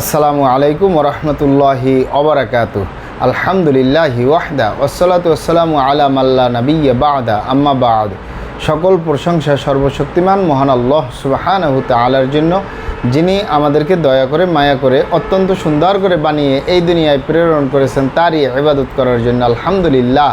আসসালামু আলাইকুম রহমতুল্লাহি অবরাকাত আলহামদুলিল্লাহি ওয়াহদা ওসলাতু আসসালামু আলা মাল্লা নবিয়া বাদা। আম্মা বাদ। সকল প্রশংসা সর্বশক্তিমান মহান আল্লাহ সুবাহানহু তালার জন্য, যিনি আমাদেরকে দয়া করে, মায়া করে, অত্যন্ত সুন্দর করে বানিয়ে এই দুনিয়ায় প্রেরণ করেছেন, তারই ইবাদত করার জন্য আলহামদুলিল্লাহ।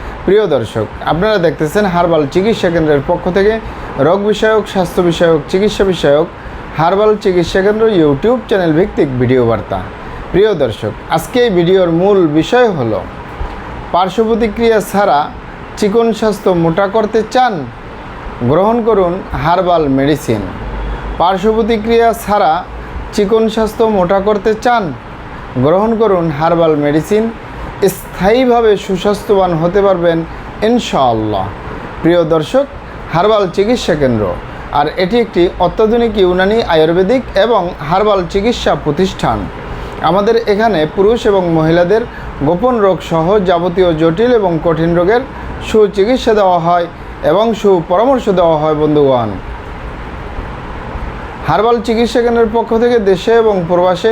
প্রিয় দর্শক, আপনারা দেখতেছেন হার্বাল চিকিৎসা কেন্দ্রের পক্ষ থেকে রোগ বিষয়ক, স্বাস্থ্য বিষয়ক, চিকিৎসা বিষয়ক হার্বাল চিকিৎসা কেন্দ্র ইউটিউব চ্যানেল ভিত্তিক ভিডিও বার্তা। প্রিয় দর্শক, আজকে এই ভিডিওর মূল বিষয় হলো, পার্শ্ব প্রতিক্রিয়া ছাড়া চিকন স্বাস্থ্য মোটা করতে চান, গ্রহণ করুন হার্বাল মেডিসিন। পার্শ্ব প্রতিক্রিয়া ছাড়া চিকন স্বাস্থ্য মোটা করতে চান, গ্রহণ করুন হার্বাল মেডিসিন স্থায়ীভাবে সুস্বাস্থ্যবান হতে পারবেন ইনশাআল্লাহ। প্রিয় দর্শক, হার্বাল চিকিৎসা কেন্দ্র, আর এটি একটি অত্যাধুনিক ইউনানি আয়ুর্বেদিক এবং হার্বাল চিকিৎসা প্রতিষ্ঠান। আমাদের এখানে পুরুষ এবং মহিলাদের গোপন রোগ সহ যাবতীয় জটিল এবং কঠিন রোগের সুচিকিৎসা দেওয়া হয় এবং সুপরামর্শ দেওয়া হয়, বন্ধুগণ। হার্বাল চিকিৎসা কেন্দ্রের পক্ষ থেকে দেশে এবং প্রবাসে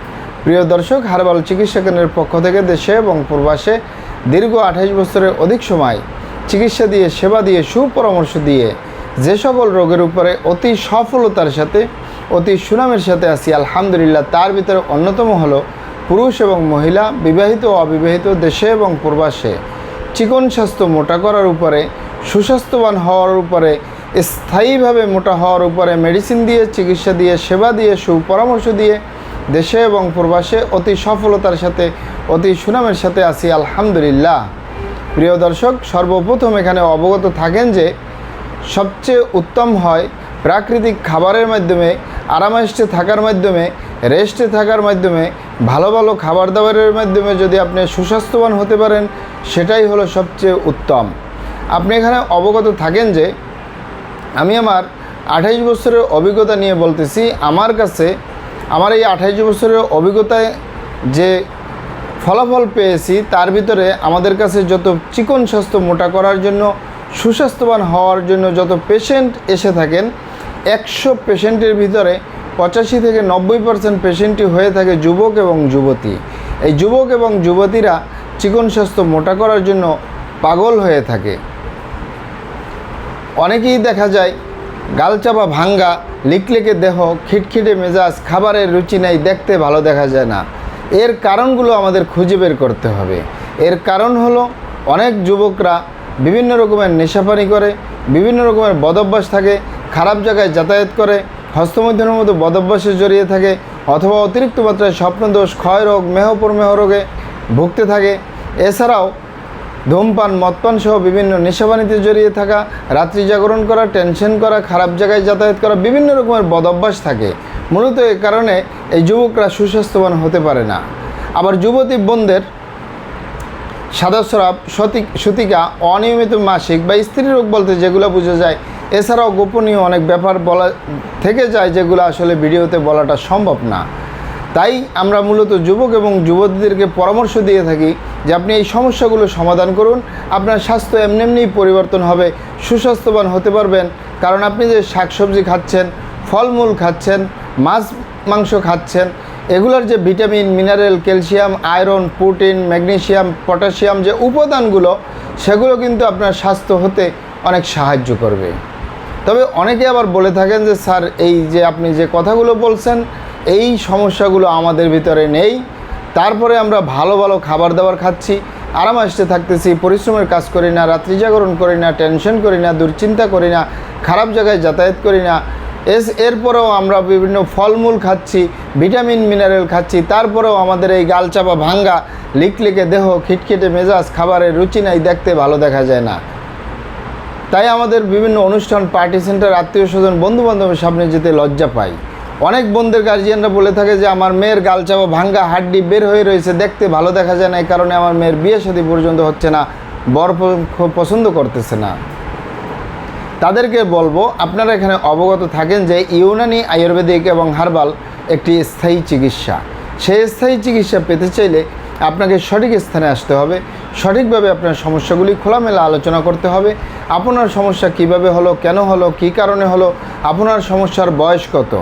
প্রিয় দর্শক, হারবাল চিকিৎসা কেন্দ্রের পক্ষ থেকে দেশে এবং প্রবাসে দীর্ঘ আঠাশ বছরের অধিক সময় চিকিৎসা দিয়ে, সেবা দিয়ে, সুপরামর্শ দিয়ে যে সকল রোগের উপরে অতি সফলতার সাথে, অতি সুনামের সাথে আছি, আলহামদুলিল্লাহ, তার ভিতরে অন্যতম হলো পুরুষ এবং মহিলা, বিবাহিত ও অবিবাহিত দেশে এবং প্রবাসে। চিকন স্বাস্থ্য মোটা করার উপরে, সুস্বাস্থ্যবান হওয়ার উপরে, স্থায়ীভাবে মোটা হওয়ার উপরে, মেডিসিন দিয়ে, চিকিৎসা দিয়ে, সেবা দিয়ে, সুপরামর্শ দিয়ে দেশে এবং প্রবাসে অতি সফলতার সাথে, অতি সুনামের সাথে আছি, আলহামদুলিল্লাহ। প্রিয় দর্শক, সর্বপ্রথম এখানে অবগত থাকেন যে, সবচেয়ে উত্তম হয় প্রাকৃতিক খাবারের মাধ্যমে আরামাইস্টে থাকার মাধ্যমে, রেস্টে থাকার মাধ্যমে, ভালো ভালো খাবার দাবারের মাধ্যমে যদি আপনি সুস্বাস্থ্যবান হতে পারেন, সেটাই হলো সবচেয়ে উত্তম। আপনি এখানে অবগত থাকেন যে, আমি আমার আঠাইশ বছরের অভিজ্ঞতা নিয়ে বলতেছি, আমার কাছে আমার এই আঠাইশ বছরের অভিজ্ঞতায় যে ফলাফল পেয়েছি, তার ভিতরে আমাদের কাছে যত চিকন স্বাস্থ্য মোটা করার জন্য, সুস্বাস্থ্যবান হওয়ার জন্য যত পেশেন্ট এসে থাকেন, একশো পেশেন্টের ভিতরে পঁচাশি থেকে নব্বই পার্সেন্ট পেশেন্টই হয়ে থাকে যুবক এবং যুবতী। এই যুবক এবং যুবতীরা চিকন স্বাস্থ্য মোটা করার জন্য পাগল হয়ে থাকে। অনেকেই দেখা যায় গালচাপা ভাঙ্গা, লিকলেকে দেহ, খিটখিটে মেজাজ, খাবারের রুচি নেই, দেখতে ভালো দেখা যায় না। এর কারণগুলো আমাদের খুঁজে বের করতে হবে। এর কারণ হলো, অনেক যুবকরা বিভিন্ন রকমের নেশাপানি করে, বিভিন্ন রকমের বদভ্যাস থাকে, খারাপ জায়গায় যাতায়াত করে, হস্তমৈথুনের মতো বদভ্যাসে জড়িয়ে থাকে, অথবা অতিরিক্ত মাত্রায় স্বপ্নদোষ ক্ষয় রোগ মেহপরমেহ রোগে ভুগতে থাকে। এছাড়াও ধূমপান মদপান সহ বিভিন্ন নেশাবানিতে জড়িয়ে থাকা, রাত্রি জাগরণ করা, টেনশন করা, খারাপ জায়গায় যাতায়াত করা, বিভিন্ন রকমের বদভ্যাস থাকে। মূলত এ কারণে এই যুবকরা সুস্বাস্থ্যবান হতে পারে না। আবার যুবতী বোনদের সাদা স্রাব সতিক, সতিকা, অনিয়মিত মাসিক বা স্ত্রী রোগ বলতে যেগুলো বোঝা যায়, এছাড়াও গোপনীয় অনেক ব্যাপার বলা, থেকে যায় যেগুলো আসলে ভিডিওতে বলাটা সম্ভব না। তাই আমরা মূলত যুবক এবং যুবতীদেরকে পরামর্শ দিয়ে থাকি যে আপনি এই সমস্যাগুলো সমাধান করুন, আপনার স্বাস্থ্য এমনি এমনিই পরিবর্তন হবে, সুস্বাস্থ্যবান হতে পারবেন। কারণ আপনি যে শাকসবজি খাচ্ছেন, ফলমূল খাচ্ছেন, মাছ, মাংস খাচ্ছেন, এগুলোর যে vitamin, mineral, calcium, iron, protein magnesium potassium যে উপাদানগুলো, সেগুলো কিন্তু আপনার স্বাস্থ্য হতে অনেক সাহায্য করবে। তবে অনেকে আবার বলে থাকেন যে, স্যার, এই যে আপনি যে কথাগুলো বলছেন এই সমস্যাগুলো আমাদের ভিতরে নেই। তারপরে আমরা ভালো ভালো খাবার দাবার খাচ্ছি। আরাম আসতে থাকতেছি, পরিশ্রমের কাজ করি না, রাত্রি জাগরণ করি না টেনশন করি না, দুশ্চিন্তা করি না, খারাপ জায়গায় যাতায়াত করি না। এস, এরপরেও আমরা বিভিন্ন ফলমূল খাচ্ছি, ভিটামিন মিনারেল খাচ্ছি। তারপরেও আমাদের এই গালচাপা ভাঙ্গা লিকলিকে দেহ, খিটখিটে মেজাজ, খাবারের রুচি নাই, দেখতে ভালো দেখা যায় না। তাই আমাদের বিভিন্ন অনুষ্ঠান পার্টি সেন্টার আত্মীয় স্বজন বন্ধু বান্ধবের সামনে যেতে লজ্জা পাই অনেক বোনদের গার্জিয়ানরা বলে থাকে যে, আমার মেয়ের গালচাপা ভাঙ্গা হাড্ডি বের হয়ে রয়েছে, দেখতে ভালো দেখা যায় না, এই কারণে আমার মেয়ের বিয়ে শাদী পর্যন্ত হচ্ছে না, বর প- পছন্দ করতেছে না। তাদেরকে বলব, আপনারা এখানে অবগত থাকেন যে, ইউনানি আয়ুর্বেদিক এবং হার্বাল একটি স্থায়ী চিকিৎসা। সেই স্থায়ী চিকিৎসা পেতে চাইলে আপনাকে সঠিক স্থানে আসতে হবে, সঠিকভাবে আপনার সমস্যাগুলি খোলামেলা আলোচনা করতে হবে, আপনার সমস্যা কীভাবে হলো, কেন হলো, কী কারণে হলো, আপনার সমস্যার বয়স কত।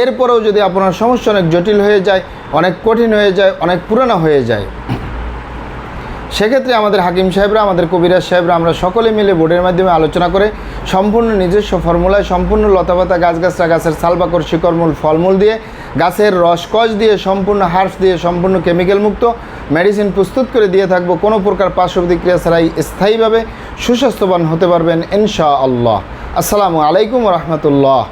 এরপরেও যদি আপনার সমস্যা অনেক জটিল হয়ে যায়, অনেক কঠিন হয়ে যায়, অনেক পুরানো হয়ে যায়, সেক্ষেত্রে আমাদের হাকিম সাহেবরা, আমাদের কবিরাজ সাহেবরা আমরা সকলে মিলে বোর্ডের মাধ্যমে আলোচনা করে সম্পূর্ণ নিজস্ব ফর্মুলায়, সম্পূর্ণ লতাপাতা গাছগাছরা গাছের সালবাকর শিকড়মূল, ফলমূল দিয়ে, গাছের রসকস দিয়ে, সম্পূর্ণ হার্স দিয়ে, সম্পূর্ণ কেমিক্যাল মুক্ত মেডিসিন প্রস্তুত করে দিয়ে থাকব। কোনো প্রকার পার্শ্ব প্রতিক্রিয়া ছাড়াই স্থায়ীভাবে সুস্বাস্থ্যবান হতে পারবেন ইনশা আল্লাহ আসসালামু আলাইকুম রহমতুল্লাহ।